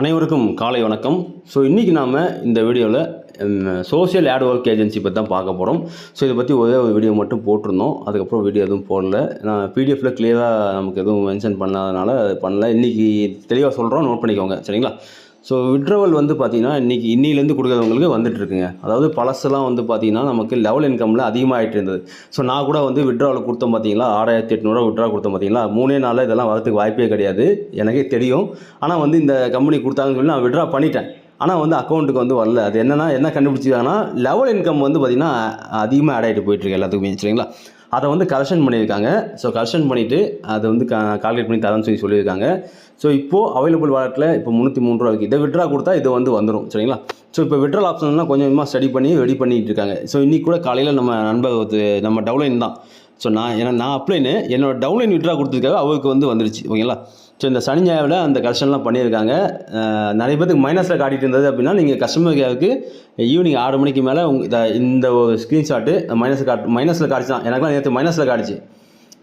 அனைவருக்கும் காலை வணக்கம். ஸோ இன்றைக்கி நாம் இந்த வீடியோவில் சோஷியல் ஆட் ஒர்க் ஏஜென்சி பற்றி தான் பார்க்க போகிறோம் ஸோ இதை பற்றி ஒரே ஒரு வீடியோ மட்டும் போட்டிருந்தோம். அதுக்கப்புறம் வீடியோ எதுவும் போடல. நான் பிடிஎஃப்பில் கிளியராக நமக்கு எதுவும் மென்ஷன் பண்ணாதனால அது பண்ணல. இன்றைக்கி தெளிவாக சொல்கிறோம் நோட் பண்ணிக்கோங்க. சரிங்களா? ஸோ விட்ரவல் வந்து பார்த்தீங்கன்னா இன்றைக்கி இன்னிலேருந்து கொடுக்குறவங்களுக்கு வந்துட்டு இருக்குங்க அதாவது பழசெல்லாம் வந்து பார்த்தீங்கன்னா நமக்கு லெவல் இன்கமில் அதிகமாகிட்டு இருந்தது. ஸோ நான் கூட வந்து விட்ராவல் கொடுத்தோம் பார்த்தீங்களா ஆறாயிரத்தி எட்நூறுவா விட்ரா கொடுத்தோம் பார்த்தீங்களா மூணே நாளில் இதெல்லாம் வரதுக்கு வாய்ப்பே கிடையாது. எனக்கே தெரியும். ஆனால் வந்து இந்த கம்பெனி கொடுத்தாங்கன்னு சொல்லி நான் விட்ரா பண்ணிட்டேன். ஆனால் வந்து அக்கௌண்ட்டுக்கு வந்து வரல. அது என்னென்னா என்ன கண்டுபிடிச்சிருக்காங்கன்னா லெவல் இன்கம் வந்து பார்த்திங்கன்னா அதிகமாக ஆட் ஆகிட்டு போயிட்டுருக்கு எல்லாத்துக்குமே சரிங்களா? அதை வந்து கரெக்ஷன் பண்ணியிருக்காங்க. ஸோ கரெக்ஷன் பண்ணிவிட்டு அதை வந்து கால்குலேட் பண்ணி தரேன்னு சொல்லி சொல்லியிருக்காங்க. ஸோ இப்போது அவைலபிள் வாலெட்டில் இப்போ முந்நூற்றி மூணு ரூபா இருக்குது இதை விட்ரா கொடுத்தா இது வந்து வந்துடும் சரிங்களா? ஸோ இப்போ விட்ரல் ஆப்ஷன்லாம் கொஞ்சம் கொஞ்சமாக ஸ்டடி பண்ணி ரெடி பண்ணிட்டு இருக்காங்க. ஸோ இன்றைக்கி கூட காலையில் நம்ம நண்பர் நம்ம டவுன்லைன் தான். ஸோ நான் ஏன்னா நான் அப்ளைனு என்னோட டவுன்லைன் விட்ரா கொடுத்துருக்காங்க அவருக்கு வந்து வந்துருச்சு. ஓகேங்களா? ஸோ இந்த சனி ஞாயிறில் அந்த கலெக்ஷன்லாம் பண்ணியிருக்காங்க. நிறைய பேருக்கு மைனஸில் காட்டிட்டு இருந்தது அப்படின்னா நீங்கள் கஸ்டமர் கேருக்கு ஈவினிங் ஆறு மணிக்கு மேலே உங்க இத- இந்த ஒரு ஸ்க்ரீன்ஷாட்டு மைனஸில் காட் மைனஸில் காட்டிச்சான் தான். எனக்குலாம் நேற்று மைனஸில் காட்டிச்சு.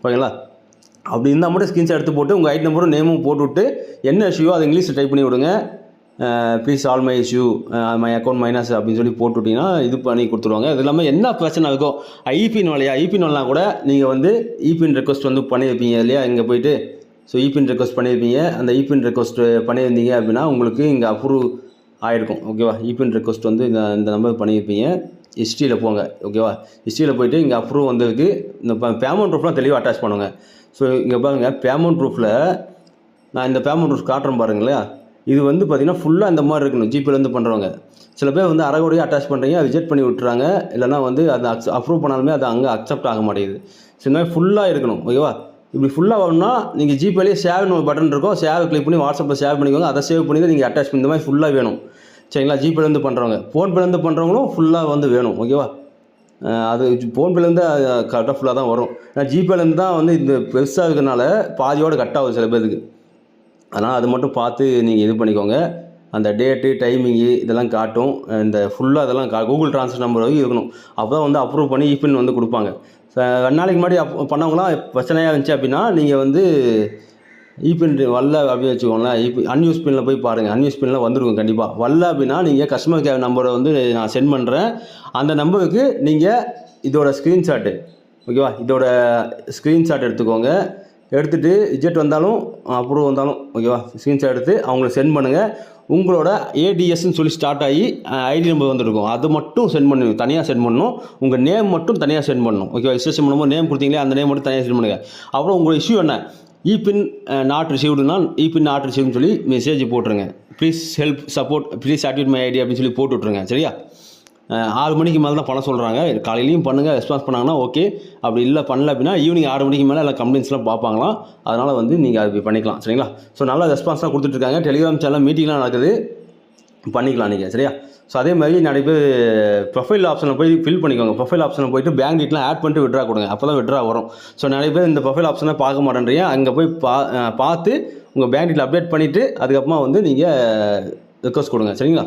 ஓகேங்களா? அப்படி இருந்தால் மட்டும் ஸ்க்ரீன்ஷாட் எடுத்து போட்டு உங்கள் ஐட் நம்பரும் நேமும் போட்டு விட்டு என்ன இஷ்யூவோ அதை இங்கிலீஷில் டைப் பண்ணி விடுங்க. Please all my issue my account minus அப்படின்னு சொல்லி போட்டு விட்டிங்கன்னா இது பண்ணி கொடுத்துருவாங்க. அது இல்லாமல் என்ன பிரச்சனை இருக்கோ ஐபின் வழியா ஐபின் வரலாம் கூட நீங்கள் வந்து இபின் ரெக்வஸ்ட் வந்து பண்ணியிருப்பீங்க இல்லையா? இங்கே போயிட்டு. ஸோ இபின் ரெக்வஸ்ட் பண்ணியிருப்பீங்க அந்த இபின் ரெக்வஸ்ட் பண்ணியிருந்தீங்க அப்படின்னா உங்களுக்கு இங்கே அப்ரூவ் ஆகிருக்கும் ஓகேவா இபின் ரெக்வஸ்ட் வந்து இந்த இந்த நம்பர் பண்ணியிருப்பீங்க ஹிஸ்ட்ரியில் போங்க. ஓகேவா ஹிஸ்ட்ரியில் போயிட்டு இங்கே அப்ரூவ் வந்திருக்கு. இந்த பேமெண்ட் ப்ரூஃப்லாம் தெளிவாக அட்டாச் பண்ணுங்க. ஸோ இங்கே பாருங்கள் பேமெண்ட் ப்ரூஃபில் நான் இந்த பேமெண்ட் ப்ரூஃப் காட்டுறேன் பாருங்களேன். இது வந்து பார்த்திங்கன்னா ஃபுல்லாக இந்த மாதிரி இருக்கணும். ஜிபேலேருந்து பண்ணுறவங்க சில பேர் வந்து அரைகோடியாக அட்டாச் பண்ணுறீங்க ரிஜெக்ட் பண்ணி விட்டுறாங்க. இல்லைனா வந்து அதை அக்ஸ் அப்ரூவ் பண்ணாலுமே அது அங்கே அக்செப்ட் ஆக மாட்டேங்குது. ஸோ இந்த மாதிரி ஃபுல்லாக இருக்கணும். ஓகேவா இப்படி ஃபுல்லாக வரணும்னா நீங்கள் ஜிபேலேயே சேவ்னு ஒரு பட்டன் இருக்கும் சேவ் கிளிக் பண்ணி வாட்ஸ்அப்பில் சேவ் பண்ணிக்கோங்க. அதை சேவ் பண்ணி நீங்கள் அட்டாச் பண்ணி இந்த மாதிரி ஃபுல்லாக வேணும். சரிங்களா? ஜிபேலேருந்து பண்ணுறவங்க ஃபோன்பேலேருந்து பண்ணுறவங்களும் ஃபுல்லாக வந்து வேணும். ஓகேவா அது ஃபோன்பேலேருந்து கரெக்டாக ஃபுல்லாக தான் வரும். ஏன்னா ஜிபேலேருந்து தான் வந்து இந்த பெருசாக இருக்கிறனால பாதியோடு கட் ஆகுது சில பேருக்கு. அதனால் அது மட்டும் பார்த்து நீங்கள் இது பண்ணிக்கோங்க. அந்த டேட்டு டைமிங்கு இதெல்லாம் காட்டும். இந்த ஃபுல்லாக அதெல்லாம் கா கூகுள் ட்ரான்ஸ்ஃபர் நம்பர் வரைக்கும் இருக்கணும். அப்போ தான் வந்து அப்ரூவ் பண்ணி இபின் வந்து கொடுப்பாங்க. ரெண்டு நாளைக்கு முன்னாடி அப் பண்ணவங்களாம் பிரச்சனையாக இருந்துச்சு அப்படின்னா நீங்கள் வந்து இபின் வரல அப்படின்னு வச்சுக்கோங்களேன். இபி அன்யூஸ் பின்னில் போய் பாருங்கள் அன்யூஸ் பின்னில் வந்துருக்கும் கண்டிப்பாக வரல அப்படின்னா நீங்கள் கஸ்டமர் கேர் நம்பரை வந்து நான் சென்ட் பண்ணுறேன் அந்த நம்பருக்கு நீங்கள் இதோட ஸ்க்ரீன்ஷாட்டு ஓகேவா இதோட ஸ்க்ரீன்ஷாட் எடுத்துக்கோங்க. எடுத்துகிட்டு ரிஜெக்ட் வந்தாலும் அப்ரூவ் வந்தாலும் ஓகேவா ஸ்க்ரீன்ஷாட் எடுத்து அவங்களுக்கு சென்ட் பண்ணுங்கள் உங்களோட ஏடிஎஸ்ன்னு சொல்லி ஸ்டார்ட் ஆகி ஐடி நம்பர் வந்துருக்கும். அது மட்டும் சென்ட் பண்ணுங்க தனியாக சென்ட் பண்ணணும். உங்கள் நேம் மட்டும் தனியாக சென்ட் பண்ணணும். ஓகேவா ரிஜிஸ்ட்ரேஷன் பண்ணும்போது நேம் கொடுத்தீங்களே அந்த நேம் மட்டும் தனியாக சென்ட் பண்ணுங்கள் அப்புறம் உங்களோட இஷ்யூ என்ன? இபின் நாட் ரிசீவ்டுனா இபின் நாட் ரிசீவ்னு சொல்லி மெசேஜ் போட்டுருங்க. Please help support please activate my ID அப்படின்னு சொல்லி போட்டு விட்ருங்க சரியா? ஆறு மணிக்கு மேலே தான் பண்ண சொல்கிறாங்க காலையிலையும் பண்ணுங்கள் ரெஸ்பான்ஸ் பண்ணாங்கன்னா ஓகே அப்படி இல்லை பண்ணல அப்படின்னா ஈவினிங் ஆறு மணிக்கு மேலே எல்லாம் கம்ப்ளைண்ட்ஸ்லாம் பார்ப்பாங்களாம். அதனால் வந்து நீங்கள் அது பண்ணிக்கலாம் சரிங்களா? ஸோ நல்ல ரெஸ்பான்ஸ்லாம் கொடுத்துட்ருக்காங்க டெலிகிராம் சேனல் மீட்டிங்லாம் நடக்குது. பண்ணிக்கலாம் நீங்கள் சரியா? ஸோ அதே மாதிரி நிறைய பேர் ப்ரொஃபைல் ஆப்ஷனில் போய் ஃபில் பண்ணிக்கோங்க. ப்ரொஃபைல் ஆப்ஷனில் போயிட்டு பேங்க் டீட்லாம் ஆட் பண்ணிட்டு விட்ரா கொடுங்க. அப்போ தான் விட்ரா வரும். ஸோ நிறைய பேர் இந்த ப்ரொஃபைல் ஆப்ஷனை பார்க்க மாட்டேன்றீங்க. அங்கே போய் பா பார்த்து உங்கள் பேங்க் டீட்டில் அப்டேட் பண்ணிவிட்டு அதுக்கப்புறமா வந்து நீங்கள் ரெக்வஸ்ட் கொடுங்க சரிங்களா?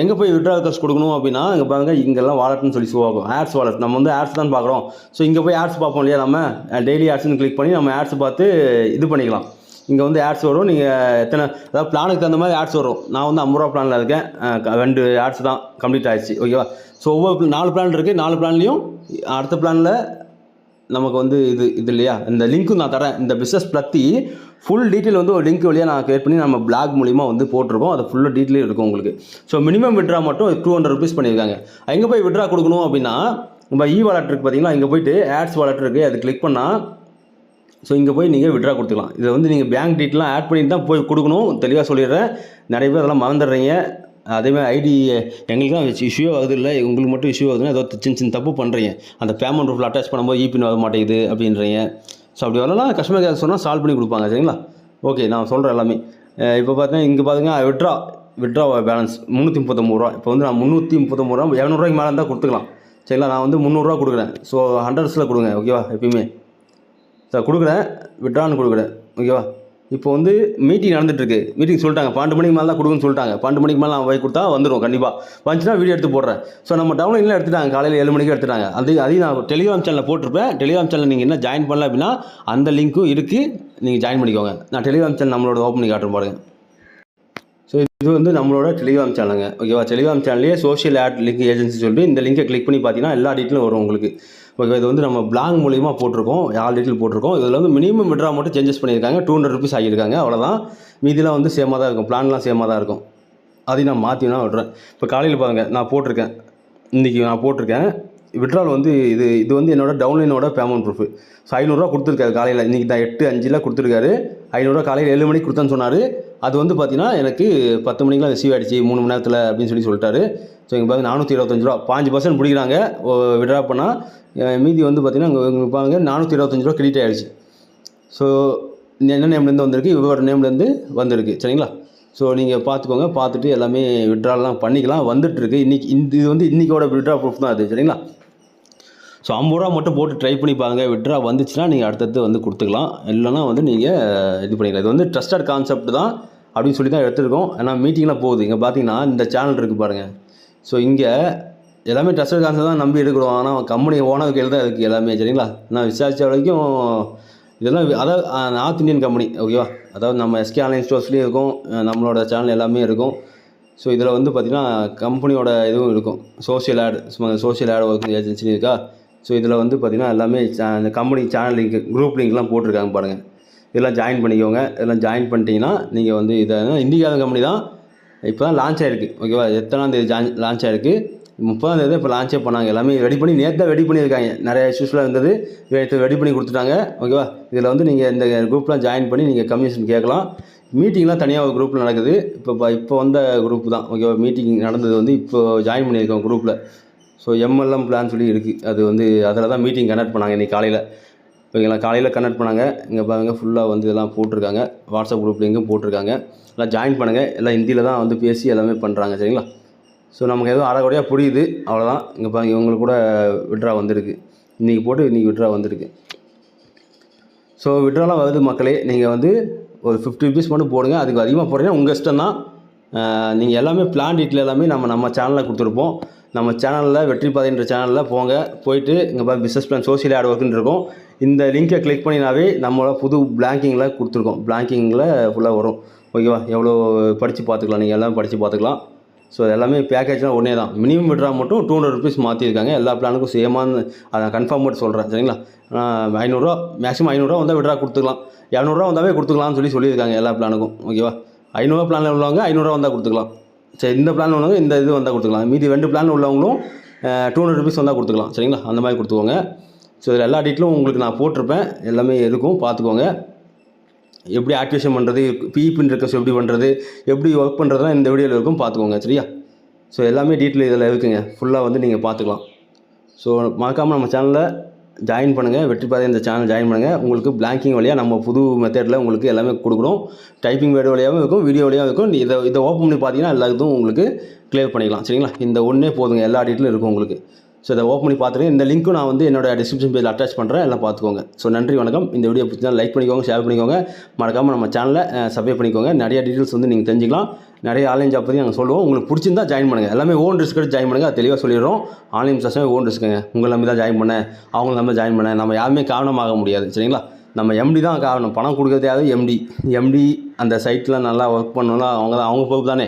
எங்கே போய் விட்ரா காசு கொடுக்கணும் அப்படின்னா இங்கே பாருங்க இங்கெல்லாம் வாலெட்னு சொல்லி ஷோ ஆட்ஸ் வாலெட் நம்ம வந்து ஆட்ஸ் தான் பார்க்குறோம். ஸோ இங்கே போய் ஆட்ஸ் பார்ப்போம் இல்லையா நம்ம? டெய்லி ஆட்ஸ்னு கிளிக் பண்ணி நம்ம ஆட்ஸ் பார்த்து இது பண்ணிக்கலாம். இங்கே வந்து ஆட்ஸ் வரும். நீங்கள் எத்தனை அதாவது பிளானுக்கு தகுந்த மாதிரி ஆட்ஸ் வரும். நான் வந்து ஐம்பது ரூபா பிளானில் இருக்கேன். ரெண்டு ஆட்ஸ் தான் கம்ப்ளீட் ஆயிடுச்சு. ஓகேவா ஸோ ஒவ்வொரு நாலு பிளான் இருக்குது நாலு பிளான்லேயும் அடுத்த பிளானில் நமக்கு வந்து இது இது இல்லையா? இந்த லிங்க்கும் நான் தரேன். இந்த பிஸ்னஸ் பற்றி ஃபுல் டீட்டெயில் வந்து ஒரு லிங்க் வழியாக நான் கிரியேட் பண்ணி நம்ம பிளாக் மூலிமா வந்து போட்டிருக்கோம். அது ஃபுல்லாக டீட்டெயில் இருக்கும் உங்களுக்கு. ஸோ மினிமம் விட்ரா மட்டும் டூ ஹண்ட்ரட் ருபீஸ் பண்ணியிருக்காங்க. எங்கே போய் விட்ரா கொடுக்கணும் அப்படின்னா நம்ம இ வாலெட் இருக்குது பார்த்தீங்களா? இங்கே போயிட்டு ஆட்ஸ் வாலெட் இருக்குது அது கிளிக் பண்ணால் ஸோ இங்கே போய் நீங்கள் விட்ரா கொடுத்துக்கலாம். இதை வந்து நீங்கள் பேங்க் டீட்டெயிலாம் ஆட் பண்ணிட்டு தான் போய் கொடுக்கணும். தெளிவாக சொல்லிடுறேன். நிறைய பேர் அதெல்லாம் மறந்துடுறீங்க. அதேமாதிரி ஐடி எங்களுக்குலாம் இஷ்யூ ஆகுது இல்லை. உங்களுக்கு மட்டும் இஷ்யூ ஆகுதுன்னா ஏதோ சின்ன சின்ன தப்பு பண்ணுறீங்க அந்த பேமெண்ட் ரூஃபில் அட்டாச் பண்ணும்போது இபின் வர மாட்டேங்குது அப்படின்றீங்க. ஸோ அப்படி வரலாம் கஸ்டமர் கேர் சொன்னால் சால்வ் பண்ணி கொடுப்பாங்க சரிங்களா? ஓகே நான் சொல்கிறேன் எல்லாமே. இப்போ பார்த்தீங்கன்னா இங்கே பாருங்க விட்ரா விட்ரா பேலன்ஸ் முந்நூற்றி முப்பத்தொம்பது ரூபா. இப்போ வந்து நான் முந்நூற்றி முப்பத்தொம்பது ரூபா இரநூறுவாய்க்கு மேலே இருந்தால் கொடுத்துக்கலாம். சரிங்களா? நான் வந்து முந்நூறுரூவா கொடுக்குறேன். ஸோ ஹண்ட்ரட்ஸில் கொடுங்க ஓகேவா எப்பயுமே. சார் கொடுக்குறேன் விட்ரான்னு கொடுக்குறேன் ஓகேவா இப்போ வந்து மீட்டிங் நடந்துட்டுருக்கு. மீட்டிங் சொல்லிட்டாங்க. பன்னெண்டு மணிக்கு மேலே தான் கொடுக்குன்னு சொல்லிட்டாங்க. பன்னெண்டு மணிக்கு மேலே நான் போய் கொடுத்தா வந்துடும் கண்டிப்பாக வந்துச்சுன்னா வீடியோ எடுத்து போடுறேன். ஸோ நம்ம டவுன்லைனில் எடுத்துட்டாங்க. காலையில் ஏழு மணிக்கு எடுத்துட்டாங்க. அது அதையும் நான் டெலிகிராம் சேனலில் போட்டிருப்பேன். டெலிகிராம் சேனல் நீங்கள் என்ன ஜாயின் பண்ணல அப்படின்னா அந்த லிங்க்கும் இருக்குது நீங்கள் ஜாயின் பண்ணிக்கோங்க. நான் டெலிகிராம் சேனல் நம்மளோட ஓப்பன் பண்ணி காட்டுறேன் ஸோ இது வந்து நம்மளோட டெலிகிராம் சேனலுங்க ஓகேவா டெலிகிராம் சேனல்லே சோஷியல் ஆட் லிங்க் ஏஜென்சி சொல்லிட்டு இந்த லிங்கை கிளிக் பண்ணி பார்த்தீங்கன்னா எல்லா டீட்டெயிலும் வரும் உங்களுக்கு. ஓகே இது வந்து நம்ம பிளாங் மூலியமாக போட்டிருக்கோம். ஆல் டீட்டெயில் போட்டிருக்கோம். இதில் வந்து மினிமம் விட்ரா மட்டும் சேஞ்சஸ் பண்ணியிருக்காங்க. டூ ஹண்ட்ரட் ருபீஸ் ஆகியிருக்காங்க. அவ்வளோதான் மீதிலாம் வந்து சேமாக தான் இருக்கும். பிளான்லாம் சேமாக தான் இருக்கும். அதையும் நான் மாற்றி வேணா விட்றேன் இப்போ காலையில் பாருங்கள் நான் போட்டிருக்கேன். இன்றைக்கி நான் போட்டிருக்கேன். விட்ரால் வந்து இது இது வந்து என்னோட டவுன்லைனோட பேமெண்ட் ப்ரூஃப் ஸோ ஐநூறுரூவா கொடுத்துருக்காரு காலையில். இன்றைக்கி நான் எட்டு அஞ்சில் கொடுத்துருக்காரு. ஐநூறுரூவா காலையில் ஏழு மணிக்கு கொடுத்தேன்னு சொன்னார். அது வந்து பார்த்தீங்கன்னா எனக்கு பத்து மணிக்கெலாம் ரிசீவ் ஆகிடுச்சு மூணு மணி நேரத்தில் அப்படின்னு சொல்லி சொல்லிட்டாரு. ஸோ இங்கே பார்த்து நானூற்றி இருபத்தஞ்சு ரூபா. பாஞ்சு பர்சன்ட் பிடிக்கிறாங்க விட்ரா பண்ணால் மீதி வந்து பார்த்திங்கன்னா இங்கே பாருங்க நானூற்றி இருபத்தஞ்சு ரூபா கிரெடிட் ஆகிடுச்சு ஸோ என்ன நேம்லேருந்து வந்திருக்கு? இவரோட நேம்லேருந்து வந்திருக்கு. சரிங்களா? ஸோ நீங்கள் பார்த்துக்கோங்க பார்த்துட்டு எல்லாமே விட்ராலாம் பண்ணிக்கலாம். வந்துட்டுருக்கு. இன்றைக்கி இன்னைக்கு இந்த இது வந்து இன்றைக்கோட விட்ரா ப்ரூஃப் தான் அது. சரிங்களா? ஸோ ஐம்பது ரூபா மட்டும் போட்டு ட்ரை பண்ணி பாருங்க. விட்ரா வந்துச்சுன்னா நீங்கள் அடுத்தடுத்து வந்து கொடுத்துக்கலாம். இல்லைன்னா வந்து நீங்கள் இது பண்ணிக்கலாம். இது வந்து ட்ரஸ்டட் கான்செப்ட் தான் அப்படின்னு சொல்லி தான் எடுத்துருக்கோம். ஏன்னா மீட்டிங்லாம் போகுது. இங்கே பார்த்தீங்கன்னா இந்த சேனல் இருக்குது பாருங்கள் ஸோ இங்கே எல்லாமே ட்ரஸ்டட் கான்செப்ட் தான் நம்பி எடுக்கிறோம் ஆனால் கம்பெனி ஓனர் கையில் தான் இருக்குது எல்லாமே சரிங்களா? நான் விசாரித்த வரைக்கும் இதெல்லாம் அதாவது நார்த் இந்தியன் கம்பெனி ஓகேவா அதாவது நம்ம எஸ்கே ஆன்லைன் ஸ்டோர்ஸ்லேயும் இருக்கும். நம்மளோட சேனல் எல்லாமே இருக்கும். ஸோ இதில் வந்து பார்த்திங்கன்னா கம்பெனியோட இதுவும் இருக்கும். Social ad social ad work ஏஜென்சின்னு இருக்கா? ஸோ இதில் வந்து பார்த்திங்கன்னா எல்லாமே அந்த கம்பெனி சேனல் லிங்க் குரூப் லிங்க்லாம் போட்டிருக்காங்க பாருங்கள் இதெல்லாம் ஜாயின் பண்ணிக்கோங்க. இதெல்லாம் ஜாயின் பண்ணிட்டீங்கன்னா நீங்கள் வந்து இதை இந்திக்காத கம்பெனி தான். இப்போ தான் லான்ச் ஆகிருக்கு ஓகேவா எத்தனாம் தேதி லான்ச் ஆகிருக்கு முப்பதாம் தேதி இப்போ லான்ச்சே பண்ணாங்க. எல்லாமே ரெடி பண்ணி நேற்று தான் ரெடி பண்ணியிருக்காங்க. நிறைய இஷ்யூஸ்லாம் இருந்தது. நேற்று ரெடி பண்ணி கொடுத்துட்டாங்க. ஓகேவா இதில் வந்து நீங்கள் இந்த குரூப்லாம் ஜாயின் பண்ணி நீங்கள் கமிஷன் கேட்கலாம். மீட்டிங்லாம் தனியாக ஒரு குரூப்பில் நடக்குது. இப்போ இப்போ வந்த குரூப் தான். ஓகேவா மீட்டிங் நடந்தது வந்து இப்போ ஜாயின் பண்ணியிருக்கோம் குரூப்பில் ஸோ எம்எல்எம் பிளான் சொல்லி இருக்குது அது வந்து அதில் தான் மீட்டிங் கண்டக்ட் பண்ணாங்க இன்றைக்கி காலையில். ஓகேங்களா காலையில் கனெக்ட் பண்ணாங்க. இங்கே பாருங்கள் ஃபுல்லாக வந்து இதெல்லாம் போட்டிருக்காங்க. வாட்ஸ்அப் குரூப் போட்டிருக்காங்க. எல்லாம் ஜாயின் பண்ணுங்கள் எல்லாம் ஹிந்தியில் தான் வந்து பேசி எல்லாமே பண்ணுறாங்க சரிங்களா? ஸோ நமக்கு எதுவும் அறகுறையாக புரியுது. அவ்வளோதான் இங்கே பாருங்க இவங்களுக்கு கூட விட்ரா வந்திருக்கு. இன்றைக்கி போட்டு இன்றைக்கி விட்ரா வந்திருக்கு. ஸோ விட்ராலாம் வருது மக்களே. நீங்கள் வந்து ஒரு ஃபிஃப்டி ருபீஸ் மட்டும் போடுங்க. அதுக்கு அதிகமாக போடுறீங்கன்னா உங்கள் இஷ்டம் தான் நீங்கள் எல்லாமே பிளான் டீட்டெயில் எல்லாமே நம்ம நம்ம சேனலில் கொடுத்துருப்போம். நம்ம சேனலில் வெற்றி பாதைன்ற சேனலில் போங்க போயிட்டு இங்கே பாருங்க பிஸ்னஸ் பிளான் சோஷியல் ஆட் ஒர்க்குன்னு இருக்கும். இந்த லிங்கை கிளிக் பண்ணினாவே நம்மளோட புது பிளாங்கிங்கில் கொடுத்துருக்கோம். பிளாங்கிங்கில் ஃபுல்லாக வரும். ஓகேவா எவ்வளோ படித்து பார்த்துக்கலாம். நீங்கள் எல்லாம் படித்து பார்த்துக்கலாம். ஸோ எல்லாமே பேக்கேஜ்லாம் ஒன்றே தான். மினிமம் விட்ரா மட்டும் டூ ஹண்ட்ரட் ருபீஸ் மாற்றிருக்காங்க எல்லா பிளானுக்கும் சேமான்னு அதை கன்ஃபார்ம் மட்டும் சொல்கிறேன் சரிங்களா? ஐநூறுரூவா மேக்ஸிமம் ஐநூறுரூவா வந்தால் விட்ரா கொடுத்துக்கலாம். இரநூறுவா வந்தாவே கொடுத்துக்கலாம்னு சொல்லி சொல்லியிருக்காங்க எல்லா பிளானுக்கும் ஓகேவா ஐநூறுரூவா பிளானில் உள்ளவங்க ஐநூறுரூவா வந்தால் கொடுத்துக்கலாம். சரி இந்த பிளான் உள்ளவங்க இந்த இது வந்தால் கொடுத்துக்கலாம். மீதி ரெண்டு பிளான் உள்ளவங்களும் டூ ஹண்ட்ரட் ருபீஸ் வந்தால் கொடுத்துக்கலாம். சரிங்களா? அந்த மாதிரி கொடுத்துக்கோங்க. ஸோ இதில் எல்லா டீட்டெயிலும் உங்களுக்கு நான் போட்டிருப்பேன். எல்லாமே இருக்கும். பார்த்துக்கோங்க. எப்படி ஆக்டிவேஷன் பண்ணுறது பிஇபின் ரெக்வஸ்ட் எப்படி பண்ணுறது எப்படி ஒர்க் பண்ணுறதுலாம் இந்த வீடியோவில் இருக்கும். பார்த்துக்கோங்க. சரியா? ஸோ எல்லாமே டீட்டெயில் இதில் இருக்குங்க. ஃபுல்லாக வந்து நீங்கள் பார்த்துக்கலாம். ஸோ மறக்காமல் நம்ம சேனலில் ஜாயின் பண்ணுங்கள் வெற்றி பாதை இந்த சேனல் ஜாயின் பண்ணுங்கள் உங்களுக்கு பிளாங்கிங் வழியாக நம்ம புது மெத்தடில் உங்களுக்கு எல்லாமே கொடுக்குறோம். டைப்பிங் வேர்டு வழியாகவும் இருக்கும் வீடியோ வழியாகவும் இருக்கும். இதை இதை ஓப்பன் பண்ணி பார்த்தீங்கன்னா எல்லாத்துக்கும் உங்களுக்கு கிளியர் பண்ணிக்கலாம். சரிங்களா? இந்த ஒன்றே போதுங்க எல்லா டீட்டெயிலும் இருக்கும் உங்களுக்கு. ஸோ இதை ஓப்பன் பண்ணி பார்த்துருக்கேன் இந்த லிங்க்கும் நான் வந்து என்னோட டிஸ்கிரிப்ஷன் பேஜில் அட்டாச் பண்ணுறேன் எல்லாம் பார்த்துக்கோங்க. ஸோ நன்றி வணக்கம். இந்த வீடியோ பிடிச்சா லைக் பண்ணிக்கோங்க ஷேர் பண்ணிக்கோங்க. மறக்காமல் நம்ம சேனலை சப்ஸ்கிரைப் பண்ணிக்கோங்க. நிறைய டீட்டெயில்ஸ் வந்து நீங்கள் தெரிஞ்சுக்கலாம். நிறைய ஆன்லைன் ஜாப் பற்றி நாங்கள் சொல்லுவோம். உங்களுக்கு பிடிச்சிருந்தா ஜாயின் பண்ணுங்கள் எல்லாமே ஓன் ரிஸ்க் எடுத்து ஜாயின் பண்ணுங்கள் தெளிவாக சொல்லிடுறோம். ஆன்லைன் பிஸ்னஸ் ஓன் ரிஸ்க்குங்க உங்களை நம்பி தான் ஜாயின் பண்ணேன். அவங்க நம்ம ஜாயின் பண்ணேன். நம்ம யாருமே காரணமாக முடியாது. சரிங்களா? நம்ம எம்டி தான் காரணம். பணம் கொடுக்கறதையாவது எம்டி எம்டி அந்த சைட்டில் நல்லா ஒர்க் பண்ணணும்னா அவங்க தான் அவங்க பொறுப்பு தானே.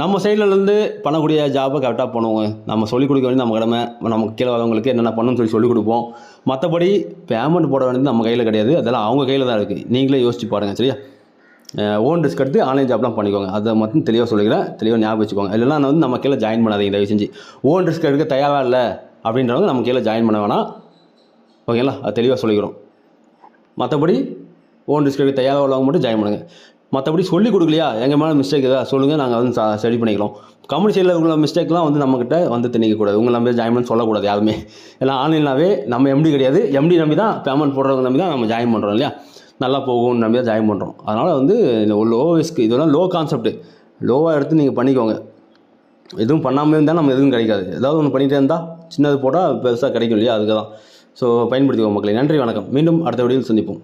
நம்ம சைட்லேருந்து பண்ணக்கூடிய ஜாபை கரெக்டாக பண்ணுவோம் நம்ம சொல்லிக் கொடுக்க வேண்டியது நம்ம கடமை. நமக்கு கீழே வரவங்களுக்கு என்னென்ன பண்ணணும்னு சொல்லி சொல்லிக் கொடுப்போம். மற்றபடி பேமெண்ட் போட வேண்டியது நம்ம கையில் கிடையாது. அதெல்லாம் அவங்க கையில் தான் இருக்குது நீங்களே யோசிச்சு பாருங்கள் சரியா? ஓன் ரிஸ்க் எடுத்து ஆன்லைன் ஜாப்லாம் பண்ணிக்கோங்க. அதை மட்டும் தெளிவாக சொல்லிக்கிறேன். தெளிவாக ஞாபகம் வச்சுக்கோங்க. இல்லைன்னா வந்து நம்ம கீழே ஜாயின் பண்ணாதீங்க தயவு செஞ்சு. ஓன் ரிஸ்க் எடுக்க தயாராக இல்லை அப்படின்றவங்க நம்ம கீழே ஜாயின் பண்ண வேணாம். ஓகேங்களா அது தெளிவாக சொல்லிக்கிறோம். மற்றபடி ஓன் ரிஸ்க் எடுக்க தயாராக உள்ளவங்க மட்டும் ஜாயின் பண்ணுங்கள் மற்றபடி சொல்லிக் கொடுக்கலையா? எங்கள் மேலே மிஸ்டேக் ஏதாவது சொல்லுங்கள் நாங்கள் வந்து சரி பண்ணிக்கிறோம். கம்பெனி சைடில் உள்ள மிஸ்டேக்லாம் வந்து நம்மக்கிட்ட வந்து திணிக்கக்கூடாது உங்களை நம்பி ஜாயின் பண்ண சொல்லக்கூடாது யாருமே. ஏன்னா ஆன்லைனாகவே நம்ம எம்டி கிடையாது. எம்டி நம்பி தான் பேமெண்ட் போடுறவங்க நம்பி தான் நம்ம ஜாயின் பண்ணுறோம் இல்லையா? நல்லா போகும்னு நம்பி தான் ஜாயின் பண்ணுறோம் அதனால் வந்து இந்த லோ ரிஸ்க் இதெல்லாம் லோ கான்செப்ட் லோவாக எடுத்து நீங்கள் பண்ணிக்கோங்க. எதுவும் பண்ணாமல் இருந்தால் நம்ம எதுவும் கிடைக்காது. ஏதாவது ஒன்று பண்ணிகிட்டே இருந்தால் சின்னது போட்டால் பெருசாக கிடைக்கும் இல்லையா? அதுக்கு தான். ஸோ பயன்படுத்திக்கோங்க மக்களை. நன்றி வணக்கம். மீண்டும் அடுத்த வீடியோவில் சந்திப்போம்.